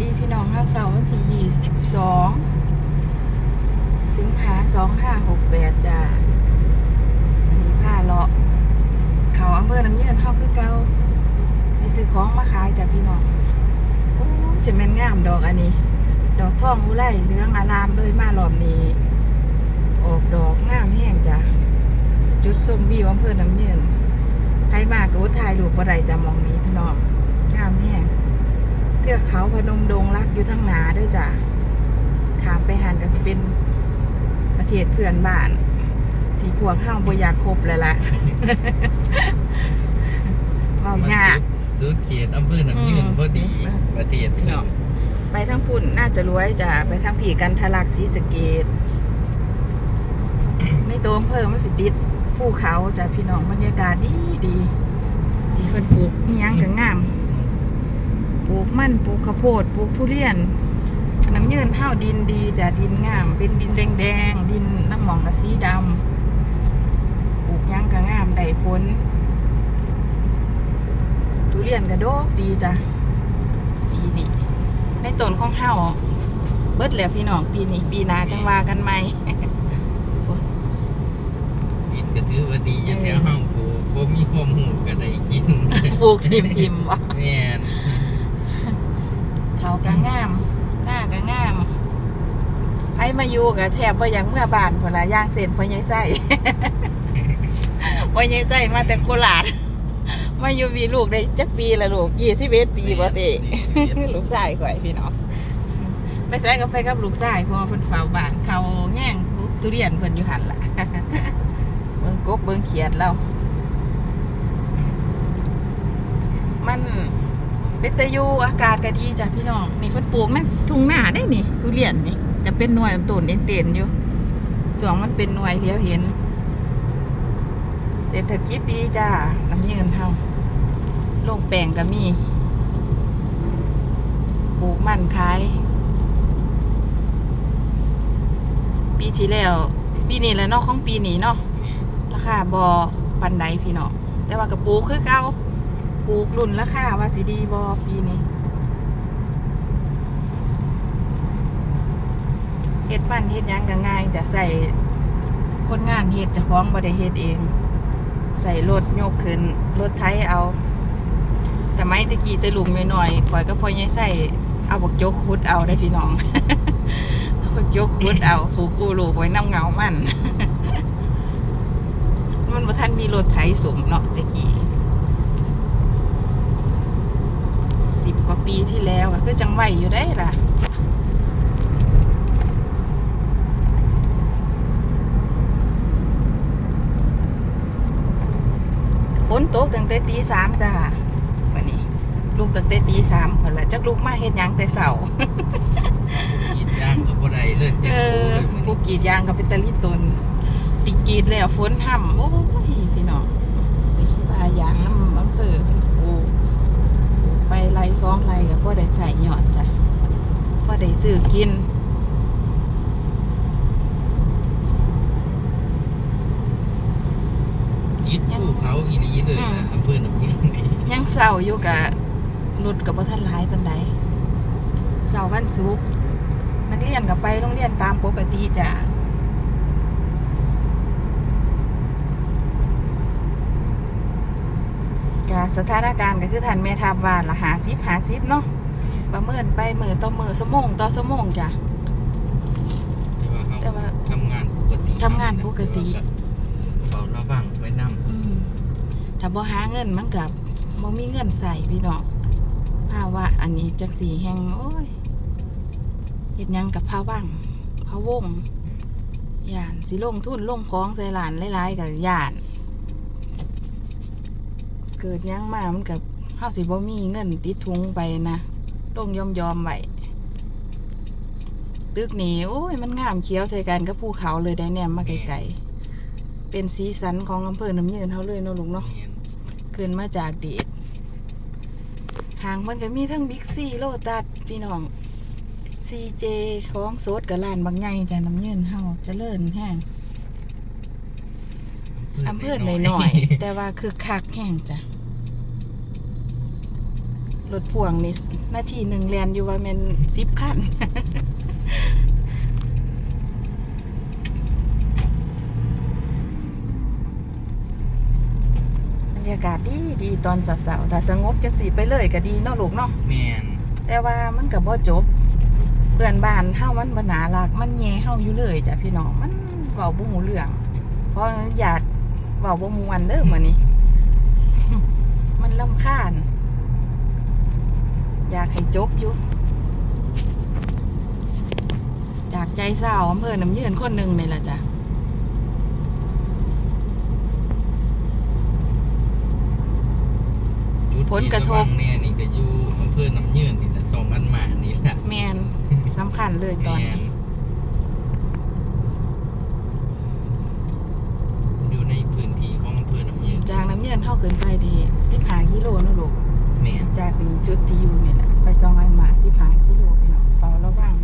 ดีพี่น้องข้าเสาร์วันที่ยี่สิงหาสองห้าหกแปดจ้าอันนี้ผ้าเลาะ เขาอำเภอน้ำเยืนเท่าคือเก่าไปซื้อของมาขายจ้ะพี่น้องโอ้จะแม่นงามดอกอันนี้ ดอกทองอุไรเหลืองอารามเลยมารอบนี้ ออกดอกงามแห้งจ้ะจุดส้มวิวอำเภอน้ำเยืนใครมาก็อดถ่ายรูปบ่ได้จะมองนี้พี่น้องงามแห้ง เทือกเขาพนมดงรักอยู่ทั้งหนาเด้วยจ้ะขามไปหันก็สิเป็นประเทศเพื่อนบ้าน ที่พวกห้างบอยากครบเลยล่ะเมายากสุดเขตอำเภอหนองยืนอืมพอดีประเทศเนาะไปทั้งปุ่นน่าจะรวยจ้ะไปทั้งผีกันทะลักสีสะเกตในตัวอำเภอมันสิติดภูเขาจ้ะพี่น้องบรรยากาศดีดีดีเพิ่นปลูกนี่ยังก็งาม ปลูก มันปลูกข้าวโพดปลูกทุเรียนน้ำยืนเท่าดินดีจ้ะดินงาม เป็นดินแดงแดงๆดินน้ำหมองกับสีดำปลูกหยังก็งามได้ผลทุเรียนกระโดกดีจ้ะปีนี้ในต้นของเฮาเบิดแล้วพี่น้องปีนี้ปีหน้าจังว่ากันใหม่ดินก็ถือว่าดีอย่างแถวห้องปูบ่มีความหูก็ได้กินปลูกทิมทิมๆวะแม่น เขาก็งาม หน้าก็งามไอ้มาอยู่กับแทบว่ายังเมื่อบานพนละย่างเส้นพอใหญ่ไส้พอใหญ่ไส้มาแต่โคราชมาอยู่มีลูกได้จักปีละลูกยี่สิบเอ็ดปีบ่เตลูกชายข่อยพี่น้องไปใส่กับไปกับลูกชายพอเพิ่นเฝ้าบ้านเขาแง่งทุเรียนเพิ่นอยู่หันล่ะเบิ่งกบเบิ่งเขียดเรา มัน เป็นตะยูอากาศก็ดีจ้ะพี่น้องนี่เพิ่นปลูกนั่นทุ่งหน้าได้นี่ทุเรียนนี่จะเป็นหน่วยต้นเต็นๆอยู่สองมันเป็นหน่วยเลี้ยวเห็น เศรษฐกิจดีจ้าน้ำเงินเฮาลงแปลงก็มีปลูกมันขาย ปีที่แล้ว ปีนี้แหละเนาะของปีนี้เนาะราคาบอปันไดพี่น้องแต่ว่ากระปลูกคือเก่า ปลูกรุ่นราคาว่าสิดีบอปีนี้เฮ็ดปั้นเฮ็ดยังก็ง่ายจะใส่คนงานเฮ็ดจะคล้องบ่ได้เฮ็ดเอง ใส่รถโยกขึ้นรถไถเอา สมัยตะกี้ต่ลุงน้อยๆข่อยก็พ่อใหญ่ใส่เอาบักยกขุดเอาได้พี่น้องบักยกขุดเอาผูกอูรูไว้น้ำเงามัน มันบ่ทันมีรถไถสมเนาะตะกี้ สิบกว่าปีที่แล้วอะคือจังไหวอยู่ได้ล่ะฝนตกตั้งแต่ตีสามจ้าวันนี้ ลูกตั้งแต่ตีสามคนละจักลูกมาเฮ็ดหยังแต่เสากรีดยางก็บ่ได้เลยเต็มเอตัวอเลยมื้อปลูนี้กกรีดยางกับเป็นตะลิตนติกรีดแล้วฝนห่ำโอ้ยพี่น้องนี่ปลายางน้ำอำเภอเพิ่นปลูกปลูกไปไร สองไรก็พอได้ใส่ยอดจ้ะพอได้ซื้อกินติดภูเขาอีหลีเลยอืนะมอำเภอหนองยืนนี่ยังเศร้าอยู่กับรถกับบ่ทันหลายปานใดเสาร์วันศุกร์นักเรียนกับไปโรงเรียนตามปกติจ้ะ กะสถานการณ์ก็คือท่านแม่ทัพว่าละหาสิบหาสิบเนาะประเมินไปมือต่อมือสมงต่อสมงจ้ะ แต่ว่าแต่ว่าเฮาทำงานปกติทำงานปกติ เฝ้าระวังไว้นำอืมถ้าบ่หาเงินมันกับบ่มีเงินใส่พี่น้องภาวะอันนี้จักสีแห่งโอ้ยเฮ็ดหยังกับภาวังภาวงย่านสิลงทุนลงของใส่หลานหลายๆกับย่าน เกิดหยังมามันกับเฮาสิบ่มีเงินติดถุงไปนะลงยอมยอมๆไว้ตึกนี้โอ้ยมันงามเขียวใส่กันกับภูเขาเลยได้แนมมาไกลๆเป็นสีสันของอำเภอน้ำยืนเขาเลยเนาะลุงเนาะแม่นขึ้นมาจากเดชทางมันก็มีทั้งบิ๊กซีโลตัสพี่น้องซีเจของโซดกับลานบางใหญ่จ้ะน้ำยืนเฮาเจริญแห้งอำเภอหน่อยๆแต่ว่าคือคักแห้งจ้ะ รรถพ่วงนี่นาทีหนึ่งแลนอยู่ว่าแมันสิบคันบรรยากาศดีดีตอนสาวๆถ้าสงบจังสีไปเลยก็ดีเนาะลูกเนาะแม่นแต่ว่ามันก็บ่จบเพื่อนบ้านเฮามันบ่หนารัก มันแย่เฮาอยู่เลยจ้ะพี่น้องมันเว้าบ่ฮู้เรื่อง เพราะอยากเว้าบ่ม่วนเด้อมื้อนี้ มันลำคาญ อยากให้จบอยู่ จากใจเศร้าอำเภอน้ำยืนคนหนึ่งนี่แหละจ้ะจุดผลกระทบที่วังเนี่ยนี่ก็อยู่อำเภอน้ำยืนนี่แหละสองอันหมานี่แหละแมนสำคัญเลยตอนแม่นี้นอยู่ในพื้นที่ของอำเภอน้ำยืนจากน้ำเยืนเท่าขึ้นไปดีสิบหากิโลเนอะลูกแม่น จุดที่อยู่นี่ยแหละไปซองอันหมาสิบหากิโลพี่น้องเฝ้าระวัง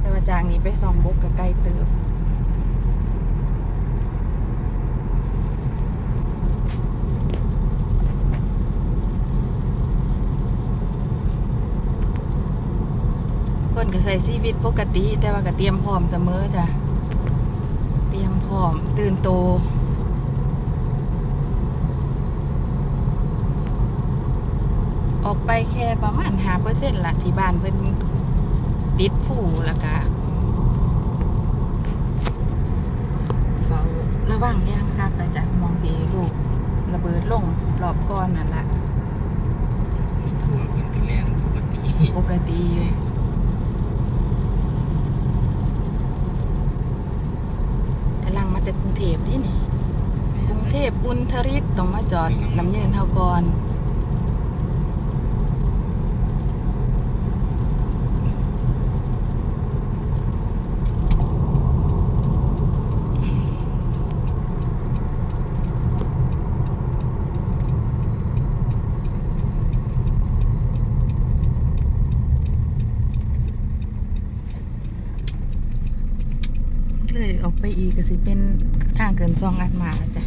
แต่ว่าจากนี้ไปซองบกกับไกลเติบคนก็ใส่ชีวิตปกติ แต่ว่าก็เตรียมพร้อมเสมอจ้ะ เตรียมพร้อมตื่นโต ออกไปแค่ประมาณหาเปอร์เซ็นต์ละที่บ้านเพิ่นติดผู้แล้วก็เฝ้าระวังอย่างคักแต่จะมองที่ลูกระเบิดลงรอบก้อนนั่นละมีทั่วเพิ่นก็แล่นปกติปกติอยู่กำลังมาจากกรุงเทพนี่นี่กรุงเทพบุญทริศต้องมาจอดน้ำเยินเท่าก่อน เลย ออกไปอีกก็สิเป็นทางเกินซองอัดมาแล้วจ้ะ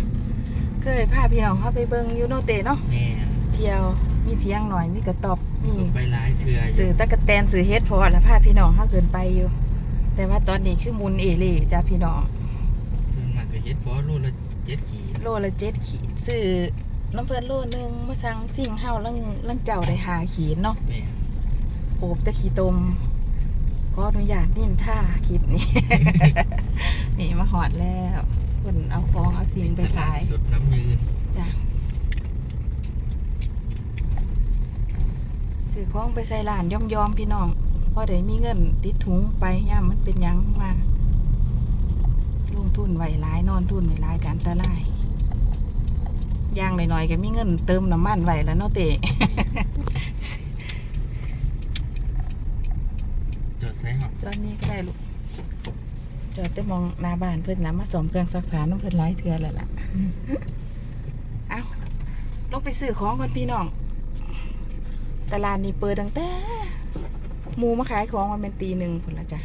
เคยพาพี่น้องเข้าไปเบิ่งอยูโนเตเนาะแม่นเที่ยวมีเที่ยงหน่อยมีกระตอบมีไปหลายเทื่ออสื่ยู่อตะกะแตนสื่อเฮ็ดพอแล้วพาพี่น้องเข้าเกินไปอยู่ แต่ว่าตอนนี้คือมุนเอเล่จ้ะพี่น้องส่วนมากก็เฮ็ดบ่โลละ7ขีดโลละเจ็ดขีดซื้อน้ำเพิ่นโลนึงมาสั่งสิ่งเฮาลังลังเจ้าได้หาขีดเนาะแม่นโอบแตะขี้ตม ก็อนุญาตนินท่าคลิปนี้ นี่มาหอดแล้วเพิ่นเอาของเอาสิ่งไปขายสุดน้ำยืนจ้ะซื้อของไปใส่ร้านย่อมยอมๆพี่น้องพอได้มีเงินติดถุงไปย่ามมันเป็นหยังมาลงทุนไว้หลายนอนทุนไว้หลายการตะลายอย่างหน่อยๆก็มีเงินเติมน้ำมันไว้แล้วเนาะเตะ จอดใส่ห้อง จอดนี้ก็ได้ลูกจอดแต่มองหน้าบ้านเพื่อนนะมาสมเครื่องซักผ้าน้ำเพื่อนหลายเทือแล้วล่ะเอาลงไปซื้อของก่อนพี่น้องตลาดนี้เปิดตั้งแต่หมูมาขายของมันเป็นตีหนึ่งคนละจ้ะ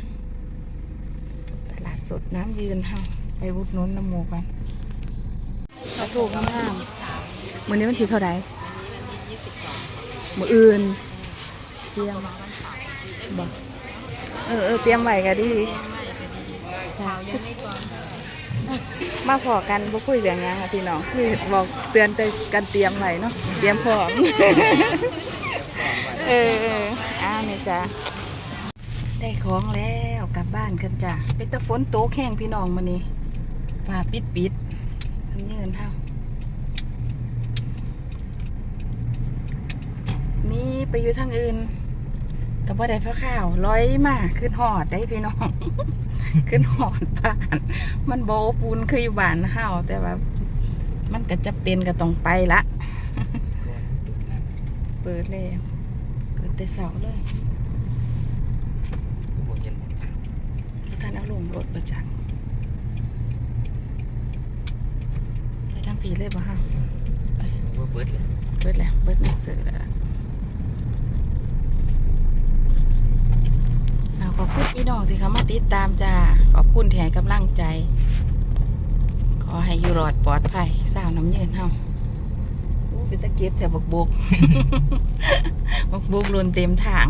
ตลาดสดน้ำยืนเฮาไปอุดหนุนน้ำหมูกันสถูกงามๆมือนี้วันที่เท่าไหร่มืออื่นเตรียมบอก เออเออเตรียมไหวก็ดีมาพอกันบ่คุยเรื่องหยังค่ะพี่น้องคือบอกเตือนแต่กันเตรียมไหวเนาะเตรียมพร้อม เออเอออ้าวนี่จ้ะได้ของแล้วกลับบ้านกันจ้ะเป็นตะฝนโตกแห้งพี่น้องมานี่ฟ้าปิดปิดทำเงินเท่า นี่ไปอยู่ทางอื่น กับว่าได้พระข้าวร้อยมาขึ้นหอดได้พี่น้อง ขึ้นหอดบ้าน มันโบปูนคืออยู่บ้านเฮาแต่ว่า มันก็จะเป็นก็ต้องไปละก่อนตุดแล้วเปิดแล้วเปิดแต่เสาเลยกูบอกเห็นหมดทางท่านเอาลงรถประจักษ์ไปทางผีเลยป่ะฮะว่าเบิดเลยเปิดแล้วเปิดหนังสือแล้วล่ะเอาขอบคุณพี่น้อง ที่เขามาติดตามจ้า ขอบคุณที่ให้กำลังใจ ขอให้อยู่รอดปลอดภัยสาวน้ำเยินเฮาเป็นตะเก็บแถวบกบกบกบกล่นเต็มทาง